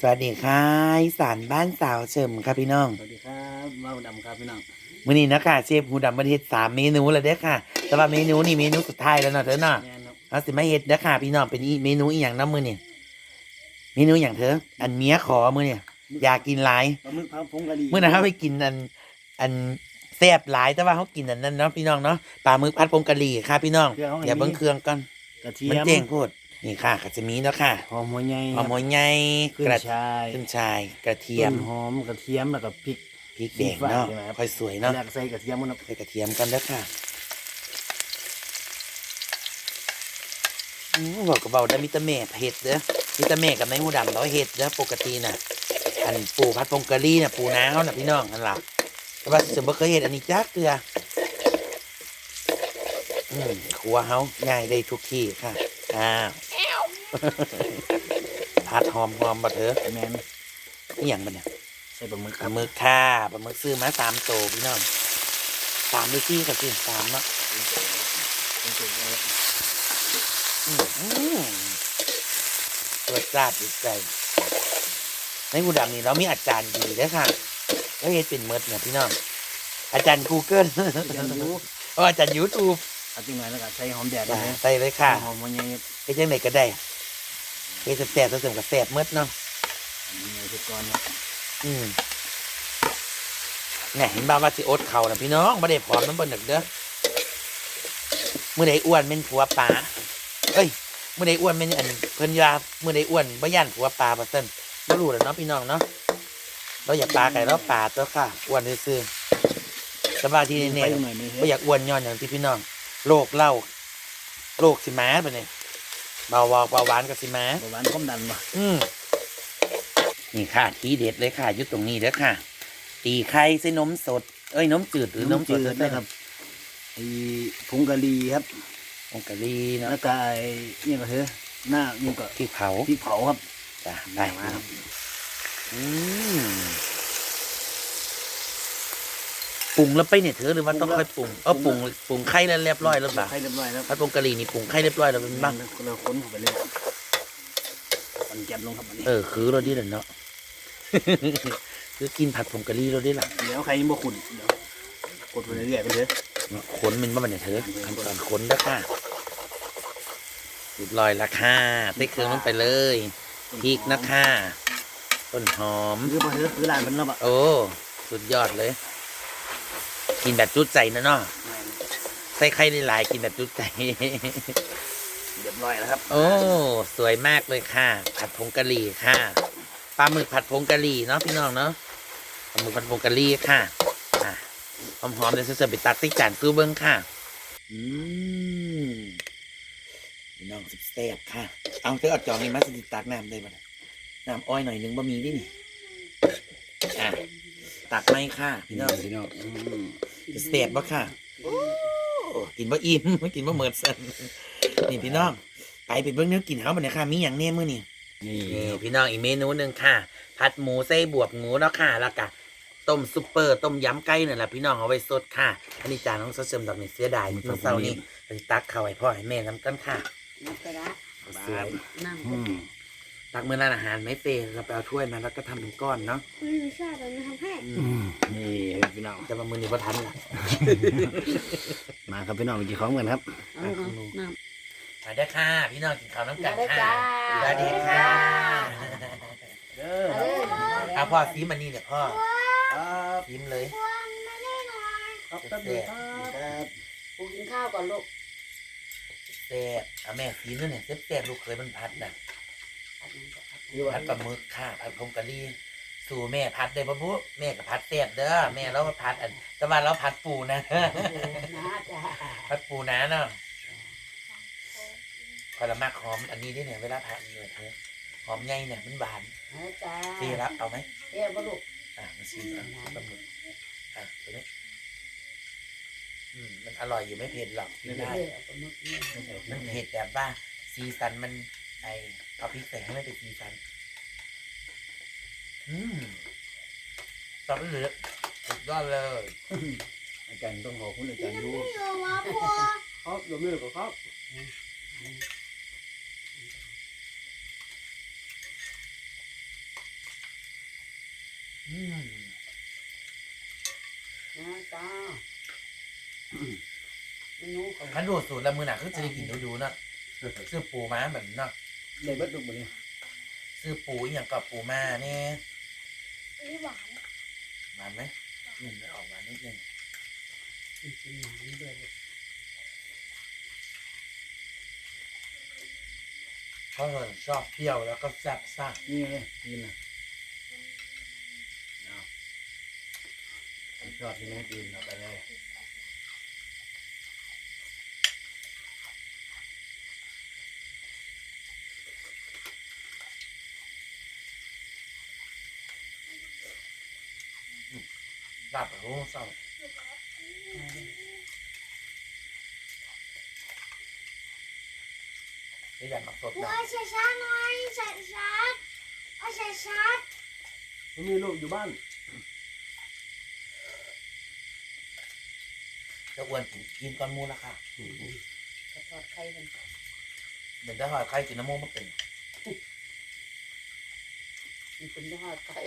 สวัสดีค่ะอีสานบ้านสาวเฉิมค่ะพี่น้องสวัสดีครับว่าวดำครับพี่น้องมื้อนี้นะคะเชฟหูดำประเทศสามเมนูแล้วเด้อค่ะ แต่ว่าเมนูนี่เมนูสุดท้ายแล้วเนาะเธอเนาะแม่นครับเอาสิมาเฮ็ดเด้อค่ะ พี่น้องเป็นอีเมนูอีหยังน้ำมือนี่เมนูอย่างเธอ อันเมียขอมือเนี่ยอยากกินหลายปลาหมึกพับผงกะหรี่เมื่อนั้นเขาไปกินอันอันแซ่บหลายแต่ว่าเขากินอันนั้นเนาะพี่น้องเนาะปลาหมึกผัดผงกะหรี่ค่ะพี่น้องอย่าเบิ่งเครื่องก่อนกระเทีมันยมเจ๋งโพูด นี่ค่ะก็จะมีเนาะค่ะหอมหัวใหญ่หอมหัวใหญ่ขึ้นกระชายขึ้นชาย กระเทียมต้นหอมกระเทียมแล้วก็พริกพริกแดงเนาะใช่ไหมครับค่อยสวยเนาะแรกใส่กระเทียมมันครับใส่กระเทียมกันแล้วค่ะอืมบอกกับเบาได้มิตาเม่เห็ดเด้อมิตาเม่กับในหูดำร้อยเห็ดเด้อปกติน่ะ อันปูพัดพงกะรี่น่ะปูน้าวน่ะพี่น้องอันหลับแต่ว่าสมบ่เคยเห็ดอันนี้จ้าเกลืออืมครัวเฮาง่ายได้ทุกที่ค่ะอ้าว พัดหอมหอมบ่เถอะแมนนี่อย่างมันเนี่ยใส่ปลาหมึกปคลารับหมึกค่ะปลาหมึกซื้อมาสามโตวพี่น้องสามด้วยที่กับสิสามเนาะเป็นจุดเลยครับอืมอืมรสชาติดีใจในกูดำนี่เรามีอาจารย์ดีเด้อค่ะแล้วเฮ็ดเป็นเมดเนี่ยพี่น้องอาจารย์ Google กระเทียมยูเอออาจารย์ YouTube เอาจริงไหมแล้วก็ใส่หอมแดดจ้ะเลยใส่เลยค่ะ หอมหัวใหญ่ครับเฮ็ดจังไดก็ได้ เฮ็ดแซ่บๆผสมกับแซ่บเมดเนาะหัวใหญ่ทุกก้อนครับอืมเนี่ยเห็นบ่าวว่าสิอดเขานะพี่น้องบ่ได้ผอมมันบ่หนึกเด้อมื้อใดอ้วนเป็นผัวป๋าเอ้ยมื้อใดอ้วนเป็นอันเพิ่นว่ามื้อใดอ้วนบ่ย่านผัวป๋าว่าซั่นบ่รู้แหล้วเนาะพี่น้องเนาะเราอยากปลาไก่เราปลาตัวค่ะอ้วนซื่อๆแต่ว่าที่ไปแน่ยังหน่อยไหมๆบ่อยากอ้วนย้อนอย่างที่พี่น้องโรคเหล้าโรคสิมาบัดนี้ เบาหวานเบาหวานกับสิมาหวานก้มดันมาอืมนี่ค่ะ ทีเด็ดเลยค่ะอยู่ตรงนี้เด้อค่ะ ตีไข่ใส่นมสด เอ้ยนมจืดหรือนมสจืดดนะครับไอ้ผงกะหรี่ครับองกะลีเนาะแล้วก็ไอ้เนี่ยก็เถอะหน้านี่ก็ที่เผาพริกเผาครับจ้ะได้มาครับ อืม ปรุงแล้วไปเนี่ยเธอหรือว่าต้องค่อยปรุงเออปรุงปรุงไข่แล้วเรียบร้อยแล้วบ่าใส่เรียบร้อยแล้วพัดปรุงกะหรี่นี่ปรุงไข่เรียบร้อยแล้วเป็นบ้างเราค้นเข้าไปเลยมันแก็บลงครับอันนี้เออคือเราดีเลยเนาะคือกินผัดผงกะหรี่เราได้หลังเดี๋ยวใครยังบ่ขุนเดี๋ยวกดไปเรื่อยๆไปเถอะขนมันบ้าเนี่ยเธอทำก่อนขนแล้วค่ะเรียบร้อยและค่ะใส่เครื่องลงไปเลยพริกนะคะต้นหอมคือบ่เถอะคือร้านเป็นแล้วอะโอ้สุดยอดเลย กินแบบจุดใจนะเนาะใส่ไข่หลายๆกินแบบจุดใจเรียบร้อยแล้วครับ โอ้สวยมากเลยค่ะ ผัดผงกะหรี่ค่ะปลาหมึกผัดผงกะหรี่เนาะพี่น้องเนาะปลาหมึกผัดผงกะหรี่ค่ะอะหอมๆเดี๋ยวจะไปตักใส่จานสู้เบิ้งค่ะ อืมพี่น้องสิบแซ่บค่ะ เอาเธอเอาจองนี่มาสิตักน้ำได้บ่ล่ะน้ำอ้อยหน่อยหนึงบะมีดินี่อะตักไหมค่ะ พี่น้องพี่น้อง อืมจะแซ่บบ่ค่ะโอ้กินบ่อิ่มกินบ่เหมิดสันนี่พี่น้อง ไปไปเบิ่งเนื้อกินเฮาบัดนี้ค่ะ มีหยังแน่มื้อนี้นี่นี่พี่น้องอีกเมนูหนึ่งค่ะ ผัดหมูไส้บวบหมูแล้วค่ะ แล้วก็ต้มซุปเปอร์ต้มยำไก่นั่นแหละพี่น้องเอาไว้สดค่ะ อันนี้จานน้องเสริมดอกนี่เสียดายเมื่อเช้านี้ไปตักเข้าวให้พ่อให้แม่น้ำกันค่ะน้ำปลาร้าสวยน้ำอืม ตักมื้อร้านอาหารไม่เฟรเราไปเอาถ้วยมาแล้วก็ทำเป็นก้อนเนาะไม่รู้ชาติเราไม่ทำให้อือืมมนี่พี่น้องจะมามือนี้บ่ทันละมาครับพี่น้องไปกินของกันครับเอาเอาน้ำมาได้อค่ะ พี่น้องกินข้าวน้ำกันมาเด้อค่ะจ้าสวัสดีค่ะเด้อเอาเลยเอาพ่อซีมันนี่เนี่ยพ่อครับซีมเลยครับครับครับปูกินข้าวก่อนลูก แซ่บเอาแม่ซีมด้วยเนี่ยแซ่บๆลูกเคยมันพัดน่ะ พัดปลาหมึกค่ะผัดผงกะหรี่สู่แม่พัดได้ปะบุแม่กับพัดแซ่บเด้อแม่เราก็พัดอันแต่ว่าเราพัดปูนะนะจ้าพัดปูนะเนาะพอละมักหอมอันนี้ด้วยเนี่ยเวลาพัดเนี่ยเธอหอมใหญ่เนี่ยมันหวานเอาจ้าซีรับเอาไหมเดี๋ยวบ่ลูกอะมาซีมอะปลาหมึกอะตัวนี้อืมมันอร่อยอยู่ไม่เผ็ดหรอกกินเดี๋ยวได้เอาปลาหมึกนี่มันเผ็ดแบบว่าซีซันมัน ไอเอาพริกใส่ให้มันเป็นซีซันอืมตอบได้เลยสุดยอดเลยอาจารย์ต้องขอบคุณอาจารย์ยูครับเดี๋ยวมีก็ครับออืมนะจ้าเมนูของขันดูสูตรละมือหนักคือจะได้กินดูๆเนาะซื้อปูม้าแบบนี้เนาะ เด็กเบิดลูกบ่นี่ซื้อปูอหย่างกับปูม้าเนี่ยนี่หวานหวานไหมอืมมันออกหวานนิดนึงกินหนังด้วยลูกเพราะเราชอบเปรี้ยวแล้วก็แซ่บซ่านี่ไงกินน่ะเอาผมชอบที่แม่กินเอาไปเลย ลาบโอ้เศร้าไม่อยากมาสดหัวนะใส่ชาหน่อยใส่ชาร์จเอาใส่ชาร์จมันมีลูกอยู่บ้านจะอ้วนกินกินก้อนหมูแล้วค่ะกระทอดไข่กันเดี๋ยวจะหอยใครกินน้ำมูกมาเป็นมันเป็นทอดไข่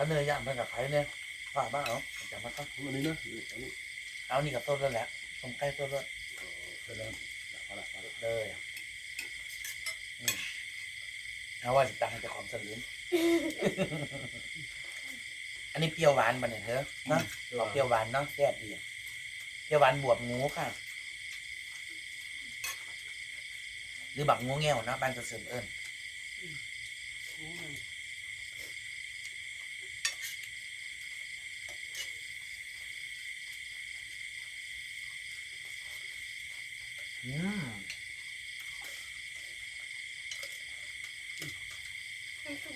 ถ้าเนื้อย่างมันกับไข่เนี่ยผ่าบ้างเอาจะมาก็อันนี้นะอันนี้เอานี่กับต้นแล้วแหละตรงใกล้ต้นแล้วไปเลยเอาละเอาละเลยอืมเอาว่าสิตังจะของสลืมอันนี้เปรี้ยวหวานมันเนี่ยเถอะเนาะออกเปรี้ยวหวานเนาะแซ่บดีเปรี้ยวหวานบวบงูค่ะ หรือบักงูเงี้ยวเนาะบ้านจะเสริมเอิญ โอ้ย อืม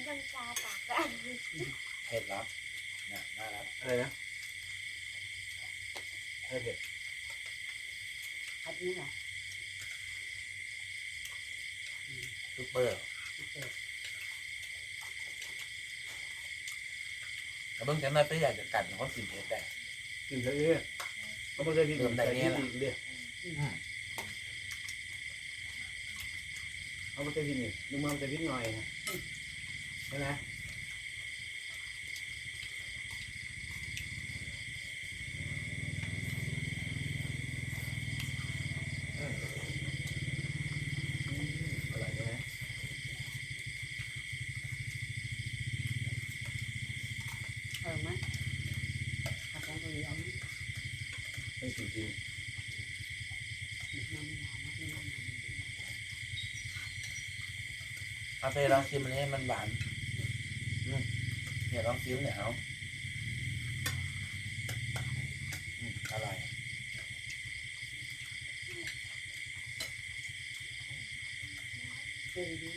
มัน คือยังชาปากแบบเผ็ดเหรอน่ะน่ารักอะไรนะเฮ้ยเด็ดพัดนี่เหรอซุปเปอร์เปิดกระเบื้องจังนั้นไปอยากจะกัดคนกินเผ็ดได้กินเถอะเอ้ยเขาไม่ใช่พริกเติมได้ใส่เนี่พริยกล่ะอีกเด้ออืมเขาไม่ใช่พริกนี่ลุงมาใส่พริกหน่อยนะใช่ไหมอร่อยใช่ไหมเออไหมผัดของตัวเองเอาไหมไม่จริงจริงน้ำมันหวานน้ำมันหวานเอาไปลองชิมอันนี้มันหวานอืม เนี่ยลองชิมเนี่ยเอาอืมอร่อยเจ๋งดี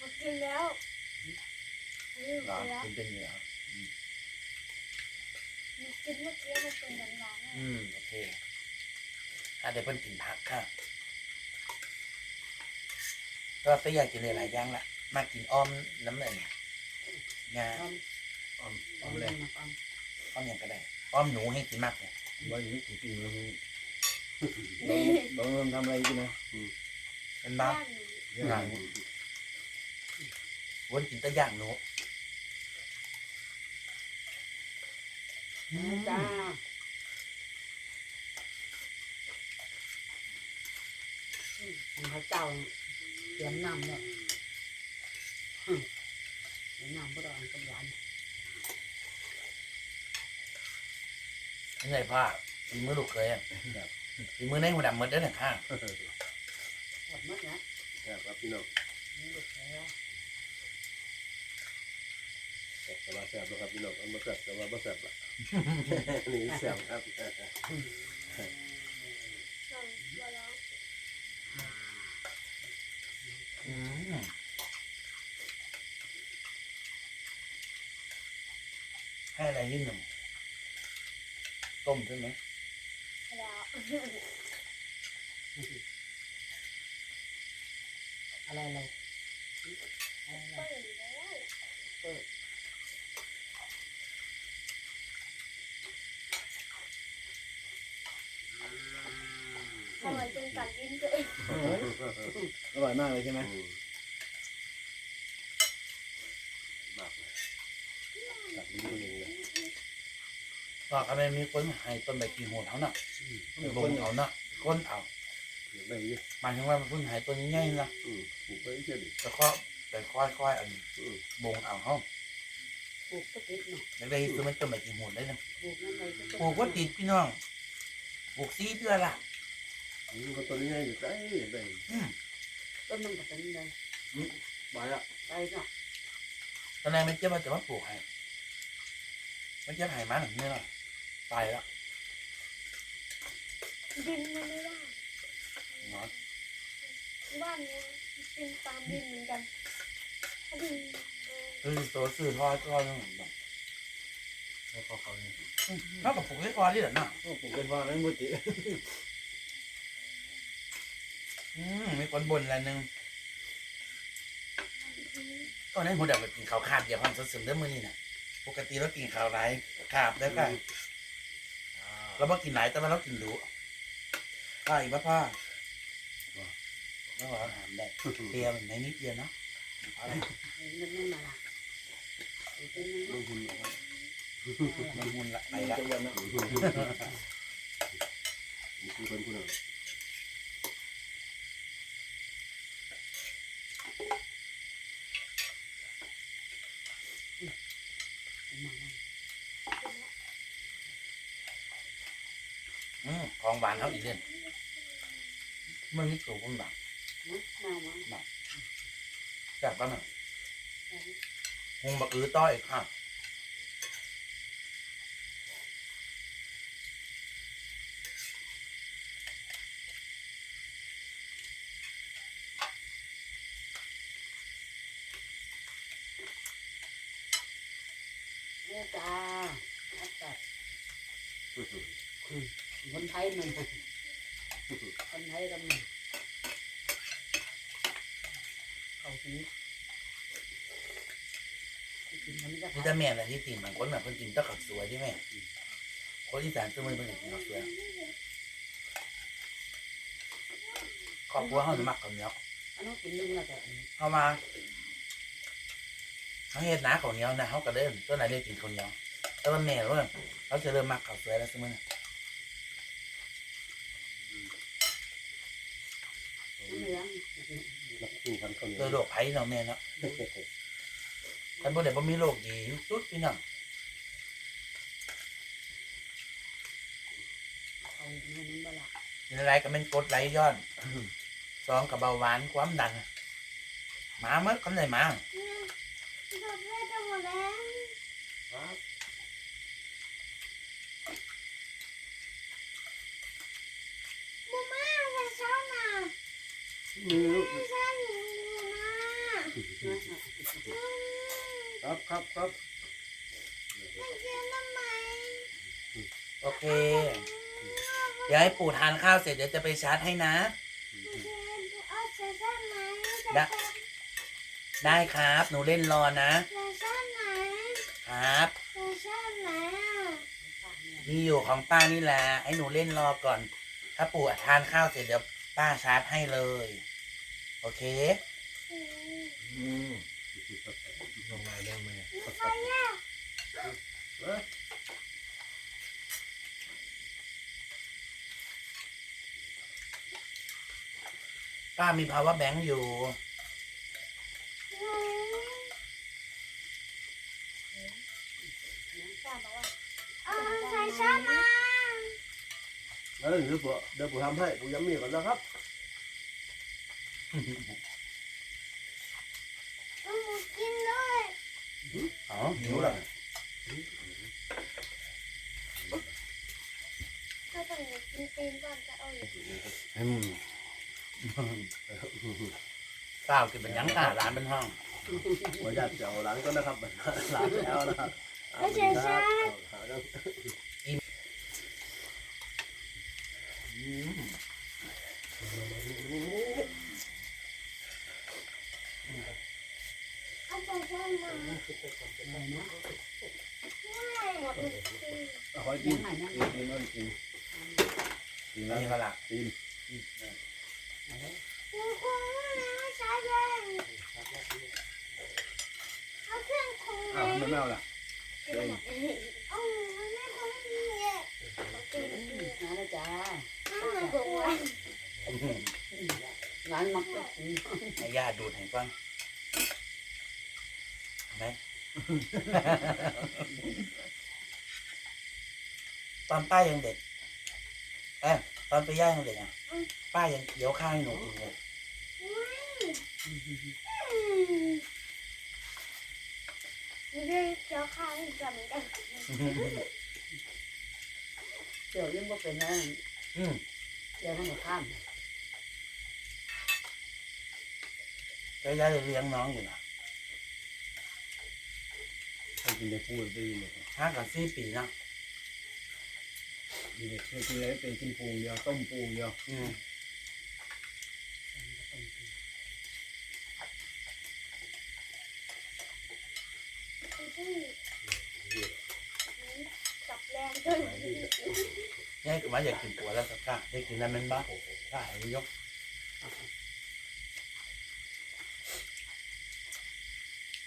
มากินแล้วนี่เหรอแล้วเป็นเป็นเหรอมันกินเมื่อกี้มันเป็นหวานๆอืมโอเคอะเดี๋ยวเพิ่นกินผักค่ะก็ไปอยากกินหลายๆอย่างละ มากินอ้อมน้ำเงินงาพร้อมออมอพร้ออมมเลเลยยนะพร้อมอ้อมอย่างก็ได้อ้อมหนูให้กินมากเลยว่าอย่างนี้จริงๆแล้วมึงต้องทำอะไรกินนะเป็นบ้าย่างหนูเรื่องอะไรวนกินแต่ย่างหนูอืมจ้าพระเจ้าเตรียมน้ำเนี่ยเตรียม น้ำพวกเรากำลังนี่ไงพ่อฝีมือลูกเคยอะฝีมือในหัวดำเหมือนเดิมเนี่ยค่ะหมดมั้งนะแซ่บครับพี่น้องนี่ลูกแล้วแซ่บแต่ว่าแซ่บแล้วครับพี่น้องเอามาแซ่บแต่ว่าไม่แซ่บละอันนี้แซ่บครับส่งมาแล้วอืม อะไรยิ่งหนึ่งต้มใช่ไหมแล้วอะไรอะไรอะไรเปิดอร่อยจนกัดลิ้นตัวเองอร่อยมากเลยใช่ไหมมากเลยกัดลิ้นตัวเองเลย ก็ทำไมมีคนให้ต้นใบกีโหดเขาเนาะบงเอาเนาะคนเอาเดี๋ยวได้ยี่หมายถึงว่ามันเพิ่งหายตัวนี้ง่ายๆนะอืมปลูกไปเชื่อดิแล้วก็แต่ค่อยๆอันอืมบงเอาเขาปลูกก็ติดเนาะแล้วได้ซื้อมันต้นใบกีโหดได้เลยปลูกนั่นเลยปลูกว่าติดพี่น้องปลูกซีเดือนละนี่ก็ตัวนี้ให้อยู่ได้ได้อืมต้นมันก็เป็นเลยไปละไปเนาะตอนแรกไม่เจ็บว่าจะมาปลูกให้ไม่เจ็บหายมาหนึ่งเนี่ยหรอ ตายแล้วดินมันไม่ได้นอนบ้านนี้เป็นตามดินเหมือนกันดินเออคือตัวซื้อทอดก็ต้องแบบแล้วเขาเขาเนี่ยเท่ากับปลูกได้ก่อนที่เหรอเนาะโอ้ผมเป็นว่านั้นมุติอืมมีคนบ่นอะไรหนึงตอนนั้นผมเดาไปกินข้าวขาดเดียวความสดๆเรื่องมือนี่น่ะ ปกติเรากินข้าวไรขาบได้ป่ะ เราบ่กินหลายแต่ว่าเรากินรู้พ่ออีกป่ะพ่อแล้วก็อาหารได้เตียมันในนิดเดียวเนาะเอาเลยมันไม่มาละเป็นลงทุนเอาไว้มันมุนละไปไปละจังหวัดนะนี่คือเป็นผู้นำ ของหวานเขาอีกเล่นมันมีสูงมันแบบมามาแบบว่ามันคงบักอือต้อยค่ะ เนี่ยจ้าอาจารย์ คนไทยมันคนไทยกันมันเขาทีกินมันก็นี่จะแม่อะไรที่ตีนบางคนแบบคนกินต้องขับสวยใช่ไหมคนที่แสนซื้อมือเป็นกินขับสวยครอบครัวเขาจะมักข้าวเหนียวอันนั้นกินนึงแล้วแต่เขามาเขาเฮ็ดหนาข้าวเหนียวนะเขาก็เริ่มต้นไหนได้กินข้าวเหนียวแต่ว่าแม่เริ่มเขาจะเริ่มมักข้าวสวยแล้วใช่ไหมอ เลี้ยงนักสู้พันข้าเนียวโดยโรคภัยเนาะแม่เนาะท่านบ่ได้บ่มีโรคดีอยู่สุดพี่น้องเอาเงินมาละกินอะไรก็เป็นกรดไหลย้อนสองกับเบาหวานความดันหมาเมื่อคนไหนมาเนี่ยเราเพื่จะหมดแล้ว ครับ มูม่าจะช้อนอะ มือไม่ใช่หนูนะครับครับครับมันเจอทำไมโอเค เดี๋ยวให้ปู่ทานข้าวเสร็จเดี๋ยวจะไปชาร์จให้นะเอาเซซ่าไหมได้ได้ครับ หนูเล่นรอนะเซซ่าไหนครับเซซ่าไหนอะมีอยู่ของป้านี่แหละ ให้หนูเล่นรอก่อน ถ้าปู่ทานข้าวเสร็จเดี๋ยวป้าชาร์จให้เลย โอเคอืมอืมลงมาเรื่องแม่ใครอะเอ้ยป้ามี power bank อยู่เอาใส่ซ่ามาเออเดี๋ยวผมเดี๋ยวผมทำให้ผมย้ำนี่ก่อนนะครับเอาหมู กินเลยอ๋อหิวแล้วถ้าต้องหมูกินตีนก่อนจะเอาอยู่อืมเปล่ากินเป็นหยังตาร้านเป็นห้องขออนุญาตจะเอาหลังก็นะครับหลังแล้วนะครับไม่ใช่ซ่าหาแล้วอืม เอาใส่ซ่ามาไอกินกินกินแล้วกินกินแล้วนี่ก็ละกินหนูคงไม่เอาใส่เลยเอาเครื่องคงไม่เอาล่ะเดี๋ยวเอ้ามันไม่ค่อยมีอะตื่นมาแล้วจ้าถ้ามันบอกว่าร้านมักจะกินให้ย่าดูดให้ฟังเห็นไหม ตอนป้ายังเด็กเอ้ยตอนไปย่ายังเด็กอะป้ายังเคี้ยวข้าวให้หนูกินเลยไม่ได้เจ้าข้าวให้จำกันเดี๋ยวยังบ่เป็นนะอืมเดี๋ยวมันก็ข้าม แล้วย่าจะเลี้ยงน้องอยู่นะ ให้กินได้พูดได้ยินเลยห้ากับสี่ปีเนาะดีเลยให้กินอะไรเป็นกินปูเดียวต้มปูเดียวอืมจับแรงจนย่าก็มาอยากกินปัวแล้วสักก้าได้กินแล้วมันบ้าก้าไอ้ยก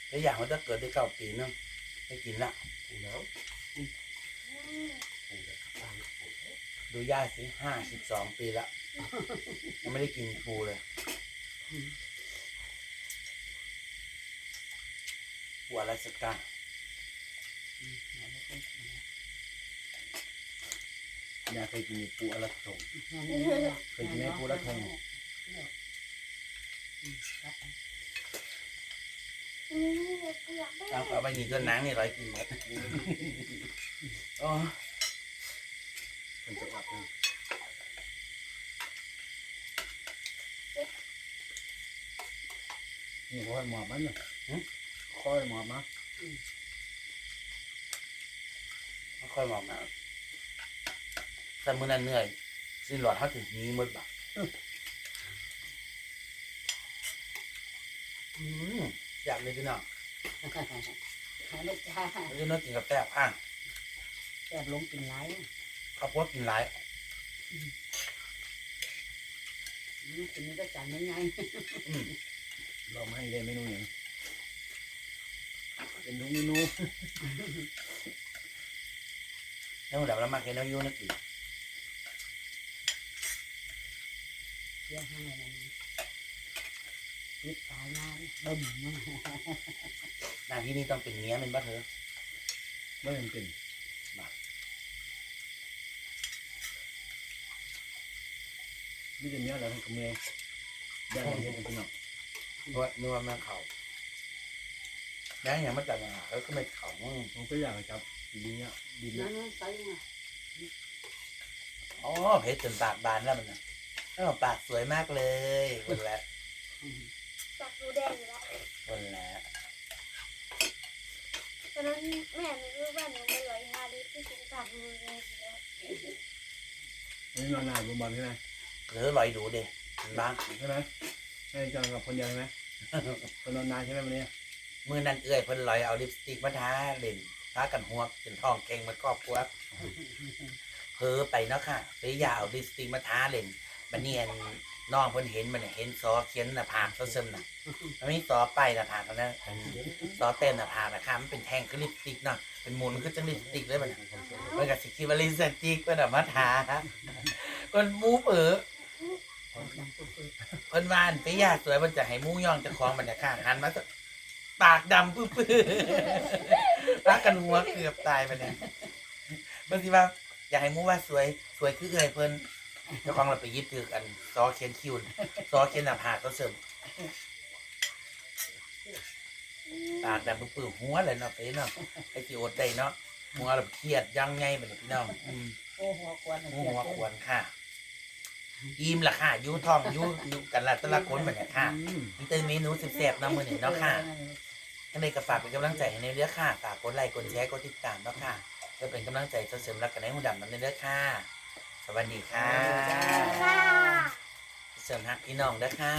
แล้วอย่างมันจะเกิดได้เก้าปีเนาะ ได้กินละหนาวดูย่าสิห้าสิบสองปีละยังไม่ได้กินปูเลยปัวแล้วสักก้าอยากเคยกินปูอลาทงเคยกินไหมปูรัดทงนี่ เกือบไม่เอาเอาไปนี่ก็นังนี่ร้อยกินหมดอ๋อมันจะอับนะนี่ค่อยหมอบมันเนี่ยค่อยหมอบมาไม่ค่อยมองนะแต่มื้อนั้นเหนื่อยสิหลอดเขาถึงนี้หมดบักอืม อยากเลยพี่น้องมาแล้วจ้าพี่น้องกินกับแป๊บอะแอบลงกินไรข้าวโพดกินหลายกินนี่ก็จานง่ายอืมเราไม่ให้ได้เมนูอย่างเป็นทุกเมนูแล้วเดี๋ยวเรามาเห็นเราอยู่นักอีกๆเยี่ยมให้ เลยปิดฝาหน้าบึ้มมันหน้าที่นี่ต้องเป็นเมียเป็นบ้าเธอไม่จำเป็นมานี่จะเนี้ยแล้วมันก็เมื่อยย่างเย็นเป็นหนักนวดนวดมาเขาแม่งอย่างมาจัดมาแล้วก็ไม่เขามึงมันก็อยากจับดีเนี้ยดีเนี้นั่ยนใส่มาอ๋อเพชรจนปากบานแล้วมันนะเออปากสวยมากเลยคนละจับดูแดงอยู่แล้วคนละตอนนั้นแม่หนูรู้ว่าหนูไม่ไหวฮาลิที่กินปากมือแดงอยู่แล้ววันนี้นอนนานบนบอลใช่ไหมหรือลอยดูเด็บ้างใช่ไหมให้จังกับคนเดียวใช่ไหมคนนอนนานใช่ไหมวันนี้มือนั่นเอื้อยเพิ่นลอยเอาลิปสติกมาทาเล่นทากันหัวจนท้องเก่งมันครอบครัวเพ้อไปเนาะค่ะไปอยาเอาลิปสติกมาทาเล่นบันเนียน น้องเพิ่นเห็นมันน่ะเห็นซอเขียนหน้าผากเขาซึมน่ะมันมีซอไปหน้าผากเขานะซอเต้นหน้าผากนะคะมันเป็นแท่งคือลิปสติกเนาะเป็นหมุนคือจังลิปสติกเลยมันน่ะมันก็สิคิดว่าลิปสติกมันน่ะมาทาคนมูเป๋อดังปุ๊บเพิ่นว่าอันไปยาสวยมันจะให้หมูย่องเจะคลองบรรยากาศหันมาสักปากดำปื้อๆรักกันหัวเกือบตายไปเนี่ยบางทีว่าอยากให้หมูว่าสวยสวยคือเอ่ยเพิ่น เจ้าของเราไปยึดถือกันซอเขียนคิวน่ะซอเขียนหน้าผากก็เสริมปากดำปื้อๆหัวเลยเนาะไปเนาะไอ้ที่อดได้เนาะหัวเราเครียดยังไงไปเลยพี่น้องอืม โอ้หัวควันหมูหัวควรค่ะ อิ่มละค่ะอยูท้องอยูอยูกันละแตละคนแบบนี้ค่ะมีแต่เมนูแซ่บๆเน้ำมือหนึ่งเนาะค่ะยังไงก็ฝากเป็นกำลังใจให้ในเรื่องค่ะฝากกดไลค์กดแชร์กดติดตามเนาะค่ะเพื่อเป็นกำลังใจเสริมรักกันในหูดำนั้นในเรื่องค่ะส วัสดีค่ะค่ะ เสริมฮักพี่น้องเด้อค่ะ